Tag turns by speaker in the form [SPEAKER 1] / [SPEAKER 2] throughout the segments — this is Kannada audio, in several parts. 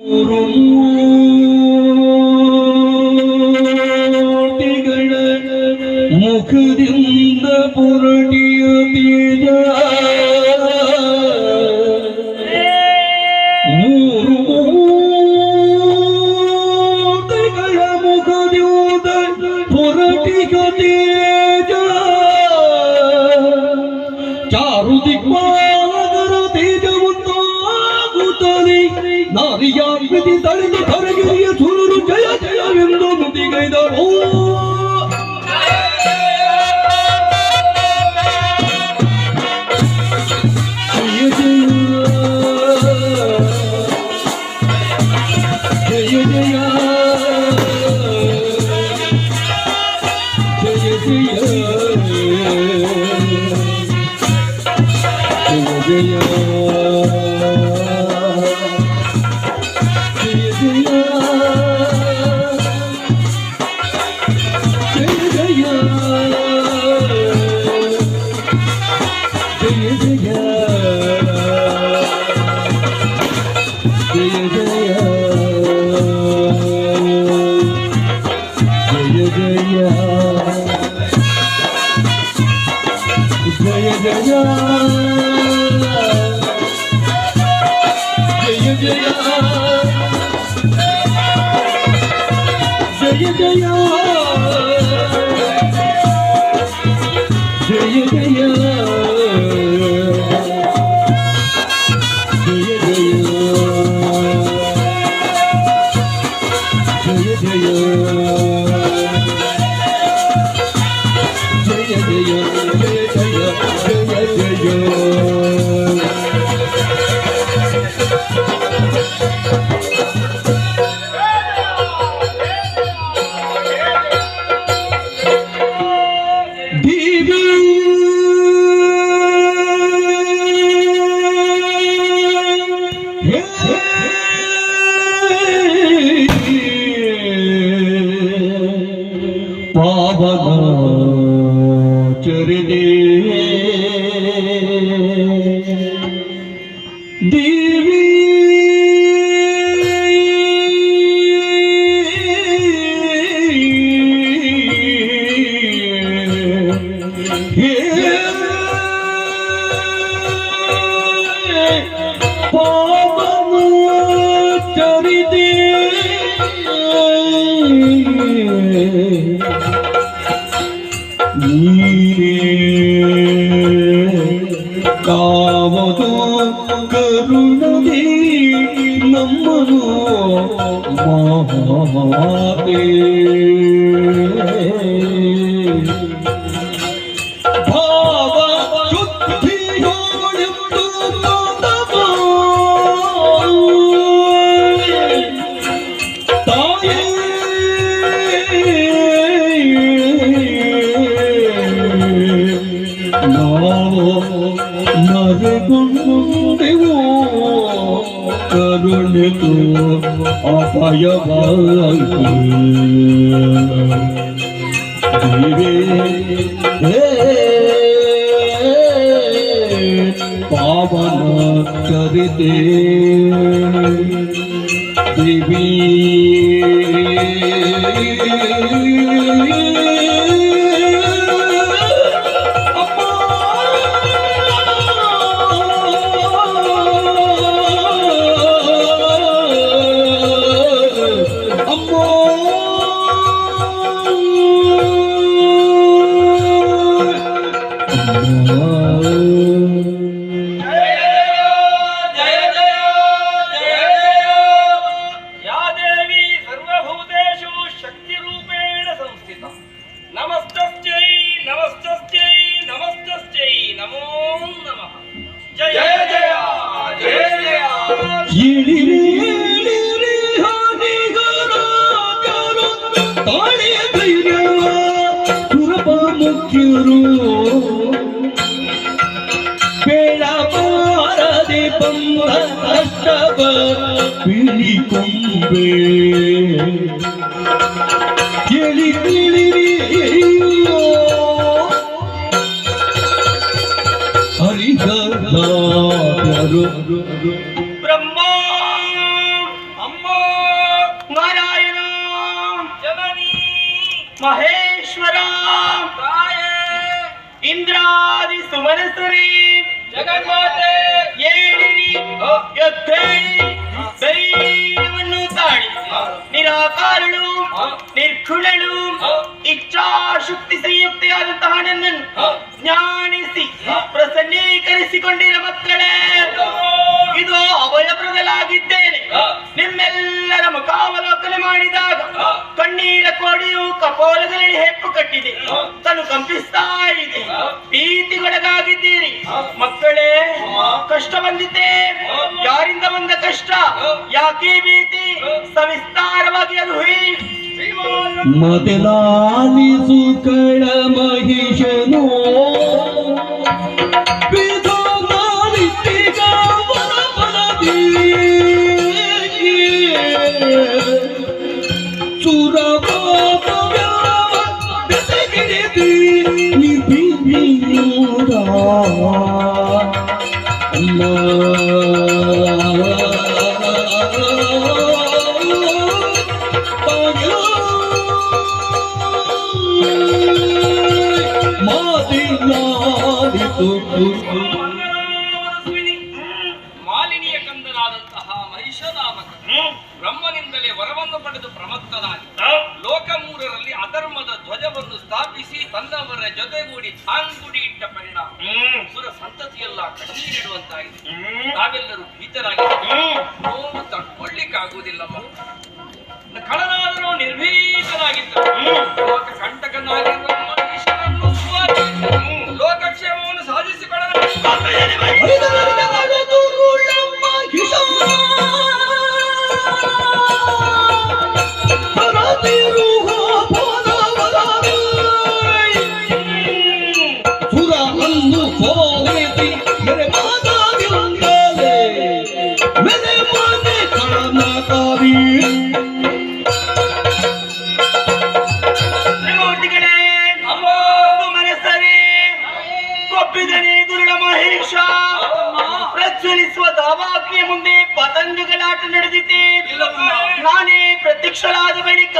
[SPEAKER 1] Ooh, 나리야미디 다리도 다르게 위해 두루루
[SPEAKER 2] 져야 돼야 면도 무디가 이다로 Yeah. Yeah, yeah,
[SPEAKER 1] yeah.
[SPEAKER 3] पावन
[SPEAKER 4] चरण
[SPEAKER 3] দেবিতে দেবী।
[SPEAKER 4] ಜಗನ್ಮಾತೆ
[SPEAKER 3] ಏಳಿರಿ ಎತ್ತೈ ದೈವ ತಾಳಿ ನಿರಾಕಾರಳು ನಿರ್ಗುಣಳು ಇಚ್ಛಾಶಕ್ತಿ ಸಂಯುಕ್ತೆಯಾದಂತಹ ನನ್ನನ್ನು ಜ್ಞಾನಿಸಿ ಪ್ರಸನ್ನೀಕರಿಸಿಕೊಂಡಿರ ಮಕ್ಕಳೇ. ಇದು ಅಭಯಪ್ರದಲಾಗಿದ್ದೇನೆ ನಿಮ್ಮೆಲ್ಲರ ಮುಖಾವಲೋಕನೆ ಮಾಡಿದಾಗ ಕಣ್ಣೀರ ಕೋಡಿಯು ಕಪೋಲದಲ್ಲಿ ಹೆಪ್ಪು ಕಟ್ಟಿದೆ. ತನು ಕಂಪಿಸ್ತಾ ಇದೆ. ಭೀತಿಗೊಳಗಾಗಿದ್ದೀರಿ. ಮಕ್ಕಳೇ ಕಷ್ಟ ಬಂದಿದ್ದೆ ಯಾರಿಂದ ಬಂದ ಕಷ್ಟ? ಯಾಕೆ ಭೀತಿ? ಸವಿಸ್ತಾರವಾಗಿ ಅನುಭವಿ
[SPEAKER 1] ಮೊದಲಾಲಿಸು ಕಳ ಮಹಿಷನು ಬಿದೋನಾಲಿಟ್ಟಿಗ
[SPEAKER 4] ಮಹಿಷನಾಮಕ ಬ್ರಹ್ಮನಿಂದಲೇ ವರವನ್ನು ಪಡೆದು ಪ್ರಮತ್ತನಾಗಿ ಲೋಕ ಮೂರರಲ್ಲಿ ಅಧರ್ಮದ ಧ್ವಜವನ್ನು ಸ್ಥಾಪಿಸಿ ತನ್ನವರ ಜೊತೆಗೂಡಿ ತಾಂಗುಡಿ ಇಟ್ಟ ಪರಿಣಾಮ. ಸುರ ಸಂತತಿಯೆಲ್ಲ ಕಣ್ಣೀರಿಡುವಂತಾಗಿದೆ ನಾವೆಲ್ಲರೂ ಭೀತರಾಗಿ ನೋವು ತಡ್ಕೊಳ್ಳಿಕ್ಕಾಗುವುದಿಲ್ಲಮ್ಮ ಕಳನಾದರೂ ನಿರ್ಭೀತನಾಗಿದ್ದ. ಲೋಕ ಕಂಟಕನಾಗಿರುವ ಮನುಷ್ಯನನ್ನು ಲೋಕಕ್ಷೇಮವನ್ನು ಸಾಧಿಸಿಕೊಳ್ಳಲು
[SPEAKER 3] ಪ್ರಜ್ವಲಿಸುವ ದಾವಾಗ್ನಿಯ ಮುಂದೆ ಪತಂಗಗಳಾಟ ನಡೆದಿದೆ. ನಾನೇ ಪ್ರತ್ಯಕ್ಷಳಾದ ಬಳಿಕ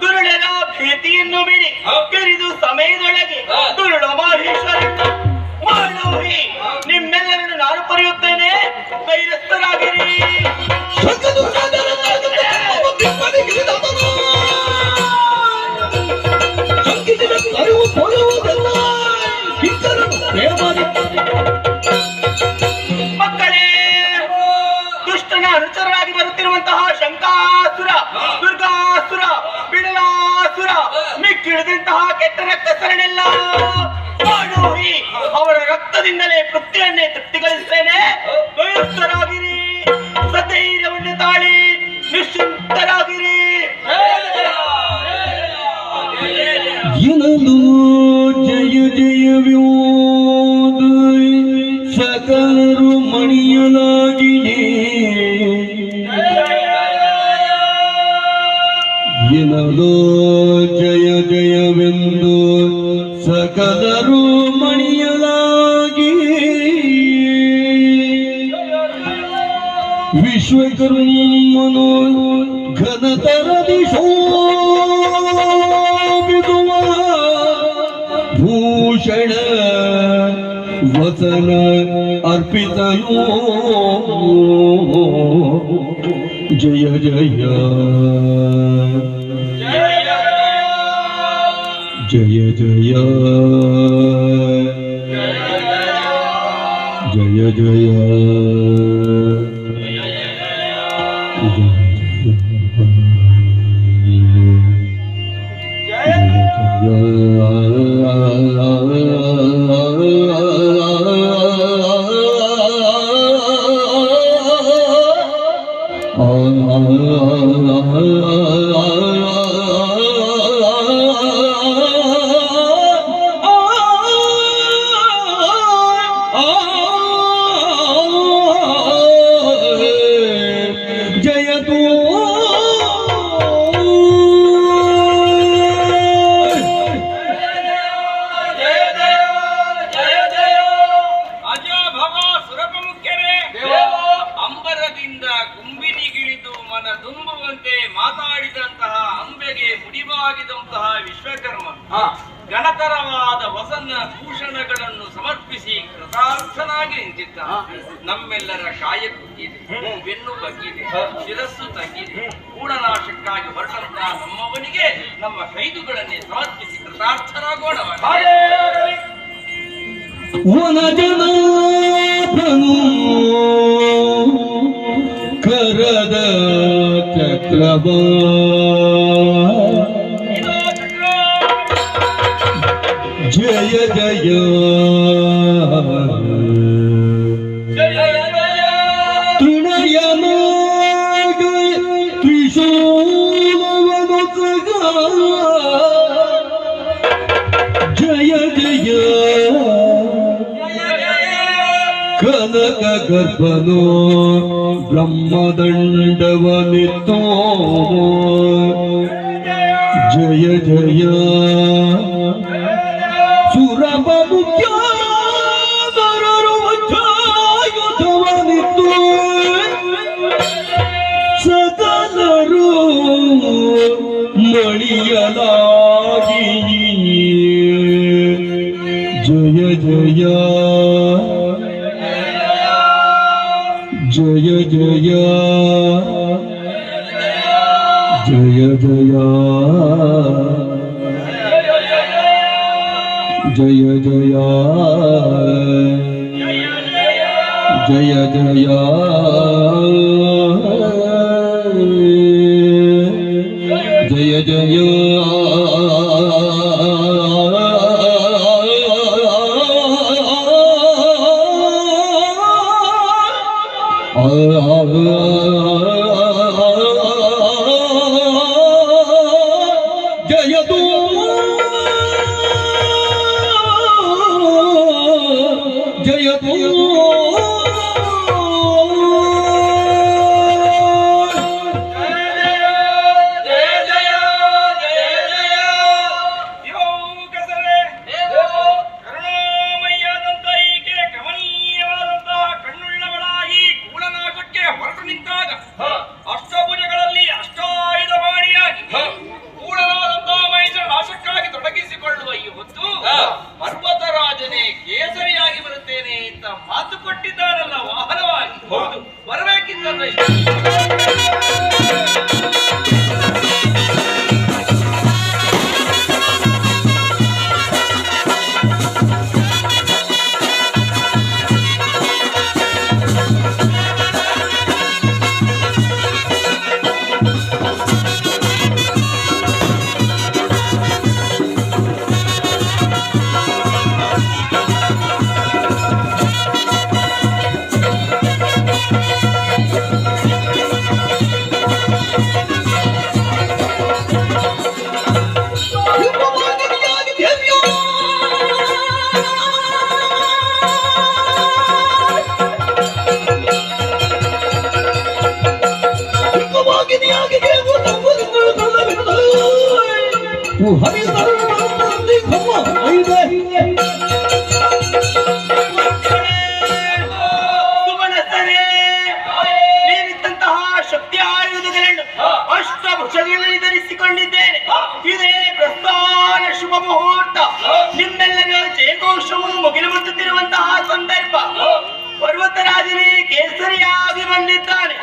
[SPEAKER 3] ದುರುಳರ ಭೀತಿಯನ್ನು ಬಿಡಿ ಕರಿದು ಸಮಯದೊಳಗೆ ದುರುಳ ಮಹೇಶ್ವರ ನಿಮ್ಮೆಲ್ಲರನ್ನು ನಾನು ಪಡೆಯುತ್ತೇನೆ ಕೈರಸ್ಥರಾಗಿರಿ ದುರ್ಗಾಸುರ, ಬಿಡಲಾಸುರ, ಮಿಕ್ಕಿಳಿದಂತಹ ಕೆಟ್ಟ ರಕ್ತ ಸರಣಿಲ್ಲ ಅವರ ರಕ್ತದಿಂದಲೇ ಪೃಥ್ವಿಯನ್ನೇ ತೃಪ್ತಿಗೊಳಿಸುತ್ತೇನೆ. ಭಯಸ್ಥರಾಗಿರಿ ಸಧೈರ್ಯವನ್ನು ತಾಳಿ, ನಿಶ್ಚಿಂತರಾಗಿರಿ.
[SPEAKER 1] ಜಯ ಜಯ
[SPEAKER 4] ಜಯವ್ಯೋದ क्षण वतन
[SPEAKER 3] अर्पित
[SPEAKER 4] जय जय। जय जय। जय जय।
[SPEAKER 3] હતું
[SPEAKER 4] ನಮ್ಮೆಲ್ಲರ ಕಾಯ ಕುಗ್ಗಿದೆ. ಬೆನ್ನು ಬಗ್ಗಿದೆ. ಶಿರಸ್ಸು ತಗ್ಗಿದೆ. ಕೂಡನಾಶಕ್ಕಾಗಿ ಹೊರಟಂತಹ ನಮ್ಮವನಿಗೆ ನಮ್ಮ ಕೈದುಗಳನ್ನೇ ಸಮರ್ಪಿಸಿ
[SPEAKER 1] ಕೃತಾರ್ಥರಾಗೋಣ ಕರದ ಚಕ್ರವ. ಜಯ ಜಯ. ಗರ್ಭನೋ ಬ್ರಹ್ಮದಂಡವನಿತ್ತೋ ಜಯ ಜಯ
[SPEAKER 4] જય
[SPEAKER 3] જય જય જય eu dou ಧರಿಸಿಕೊಂಡಿದ್ದೇನೆ ಇದೇ ಪ್ರಸ್ಥಾನ ಶುಭ ಮುಹೂರ್ತ. ನಿಮ್ಮೆಲ್ಲರ ಜಯಘೋಷವು ಮುಗಿಲು ಮುಟ್ಟುತ್ತಿರುವಂತಹ ಸಂದರ್ಭ. ಕೇಸರಿಯಾದಿನಿ ಕೇಸರಿಯಾಗಿ ಬಂದಿದ್ದಾನೆ.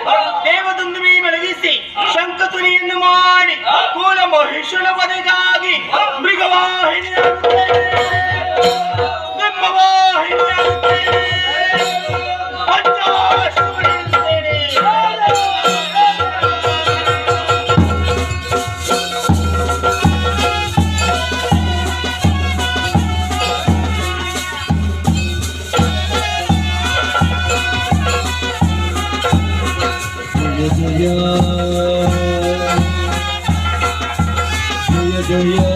[SPEAKER 3] ದೇವದುಂದುಮಿ ಬೆಳಗಿಸಿ ಶಂಕತುನಿಯನ್ನು ಮಾಡಿ ಕೂಲ ಮಹಿಷುಳ ಬದಗಾಗಿ ಮೃಗವಾಹಿನಿಯಾಗುತ್ತೇನೆ
[SPEAKER 1] ಬ್ರಹ್ಮವಾಹಿನಿಯಾಗುತ್ತೇನೆ yeah.